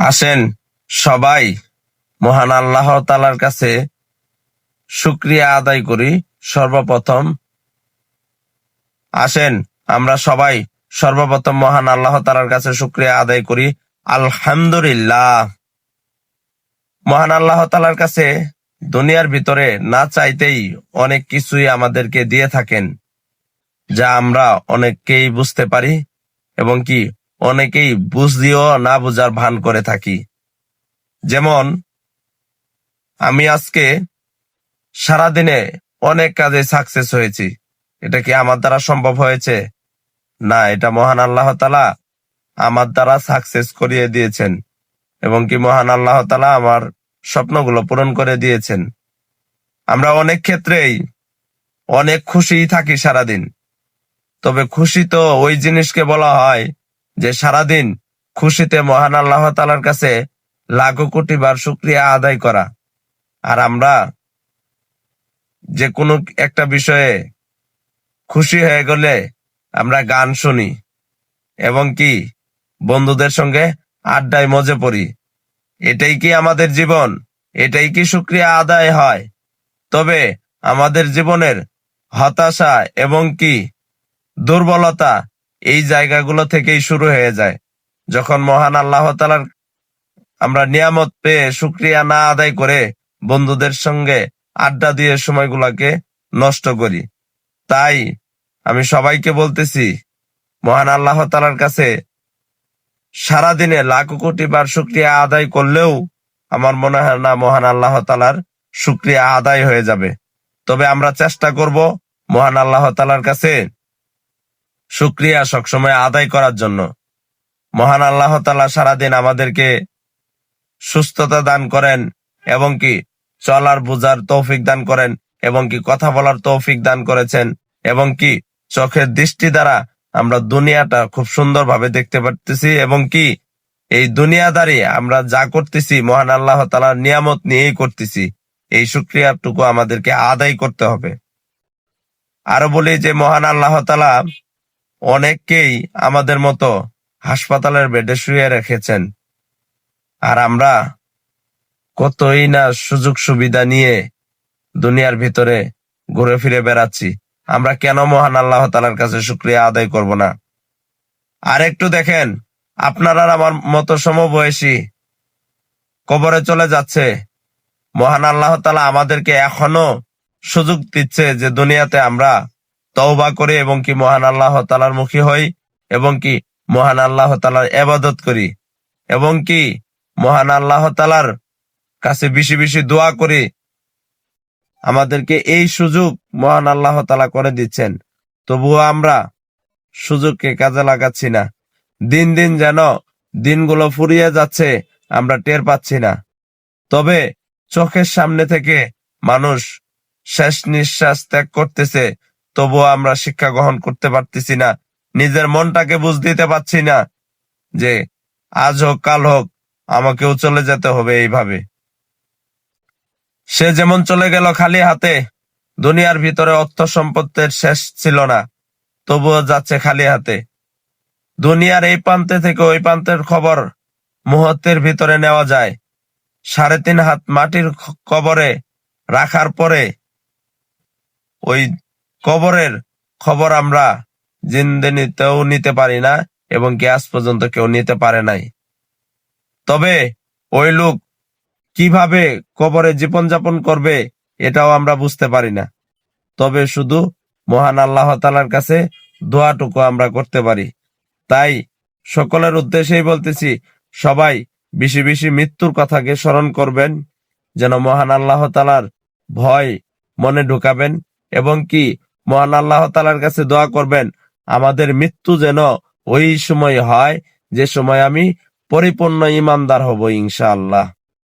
আসেন সবাই মহান আল্লাহ তালার কাছে শুক্রিয়া আদায় করি। সর্বপ্রথম আসেন আমরা সবাই সর্বপ্রথম মহান আল্লাহ তালার কাছে শুক্রিয়া আদায় করি। আলহামদুলিল্লাহ। মহান আল্লাহ তালার কাছে দুনিয়ার ভিতরে না চাইতেই অনেক কিছুই আমাদেরকে দিয়ে থাকেন, যা আমরা অনেককেই বুঝতে পারি এবং কি অনেকেই বুঝদিও না বুঝার ভান করে থাকি। যেমন, আমি আজকে সারাদিনে অনেক কাজে সাকসেস হয়েছি। এটা কি আমার দ্বারা সম্ভব হয়েছে? না, এটা মহান আল্লাহ তালা আমার দ্বারা সাকসেস করিয়ে দিয়েছেন এবং কি মহান আল্লাহ তালা আমার স্বপ্নগুলো পূরণ করে দিয়েছেন। আমরা অনেক ক্ষেত্রেই অনেক খুশিই থাকি সারাদিন। তবে খুশি তো ওই জিনিসকে বলা হয় যে সারাদিন খুশিতে মহান আল্লাহ তালার কাছে লাখো কোটি বার শুক্রিয়া আদায় করা। আর আমরা যে কোনো একটা বিষয়ে খুশি হয়ে গেলে আমরা গান শুনি এবং কি বন্ধুদের সঙ্গে আড্ডায় মজে পড়ি। এটাই কি আমাদের জীবন? এটাই কি শুক্রিয়া আদায় হয়? তবে আমাদের জীবনের হতাশা এবং কি দুর্বলতা এই জায়গাগুলো থেকেই শুরু হয়ে যায়। যখন মহান আল্লাহ তালার আমরা নিয়ামত পেয়ে শুক্রিয়া না আদায় করে বন্ধুদের সঙ্গে আড্ডা দিয়ে সময়গুলোকে নষ্ট করি। তাই আমি সবাইকে বলতেছি, মহান আল্লাহ তালার কাছে সারাদিনে লাখো কোটি বার শুক্রিয়া আদায় করলেও আমার মনে হয় না মহান আল্লাহ তালার শুক্রিয়া আদায় হয়ে যাবে। তবে আমরা চেষ্টা করব মহান আল্লাহ তালার কাছে শুক্রিয়া সবসময় আদায় করার জন্য। মহান আল্লাহ তালা সারাদিন আমাদেরকে সুস্থতা দান করেন এবং কি চলার বুঝার তৌফিক দান করেন এবং কি কথা বলার তৌফিক দান করেছেন এবং কি চোখের দৃষ্টি দ্বারা আমরা দুনিয়াটা খুব সুন্দরভাবে দেখতে পারতেছি এবং কি এই দুনিয়াদারি আমরা যা করতেছি মহান আল্লাহ তালার নিয়ামত নিয়েই করতেছি। এই শুক্রিয়াটুকু আমাদেরকে আদায় করতে হবে। আরও বলি যে মহান আল্লাহ তালা অনেককেই আমাদের মতো হাসপাতালের বেডে শুয়ে রেখেছেন। আর আমরা কতই না সুযোগ সুবিধা নিয়ে দুনিয়ার ভিতরে ঘুরে ফিরে বেড়াচ্ছি। আমরা কেন মহান আল্লাহ তালার কাছে শুক্রিয়া আদায় করব না? আর একটু দেখেন, আপনারা আমার মতো সমবয়সী কবরে চলে যাচ্ছে। মহান আল্লাহ তালা আমাদেরকে এখনও সুযোগ দিচ্ছে যে দুনিয়াতে আমরা তওবা করে এবং কি মহান আল্লাহ তালার মুখী হই এবং কি মহান আল্লাহ তালার এবাদত করি এবং কি মহান আল্লাহ তালার কাছে বেশি বেশি দোয়া করি। আমাদেরকে এই সুযোগ মহান আল্লাহ তালা করে দিচ্ছেন। তবুও আমরা সুযোগকে কাজে লাগাচ্ছি না। দিন দিন যেন দিনগুলো ফুরিয়ে যাচ্ছে, আমরা টের পাচ্ছি না। তবে চোখের সামনে থেকে মানুষ শেষ নিঃশ্বাস ত্যাগ করতেছে তবুও আমরা শিক্ষা গ্রহণ করতে পারতেছি না। নিজের মনটাকে বুঝ দিতে পারছি না যে আজ হোক, কাল হোক, আমাকেও চলে যেতে হবে এইভাবে। সে যেমন চলে গেল খালি হাতে, দুনিয়ার ভিতরে অর্থ সম্পত্তির শেষ ছিল না, তবুও যাচ্ছে খালি হাতে। দুনিয়ার এই প্রান্তে থেকে ওই প্রান্তের খবর মুহূর্তের ভিতরে নেওয়া যায়। সাড়ে তিন হাত মাটির কবরে রাখার পরে ওই কবরের খবর আমরা জিন্দেনিতেও নিতে পারি না এবং আজ পর্যন্ত কেউ নিতে পারে নাই। তবে ওই লোক কীভাবে কবরে জীবনযাপন করবে এটাও আমরা বুঝতে পারি না। তবে শুধু মহান আল্লাহ তালার কাছে দোয়াটুকু আমরা করতে পারি। তাই সকলের উদ্দেশ্যেই বলতেছি, সবাই বেশি বেশি মৃত্যুর কথাকে স্মরণ করবেন, যেন মহান আল্লাহ তালার ভয় মনে ঢুকাবেন এবং কি মহান আল্লাহ তালার কাছে দোয়া করবেন, আমাদের মৃত্যু যেন ওই সময় হয় যে সময় আমি পরিপূর্ণ ইমানদার হব ইনশাআল্লাহ।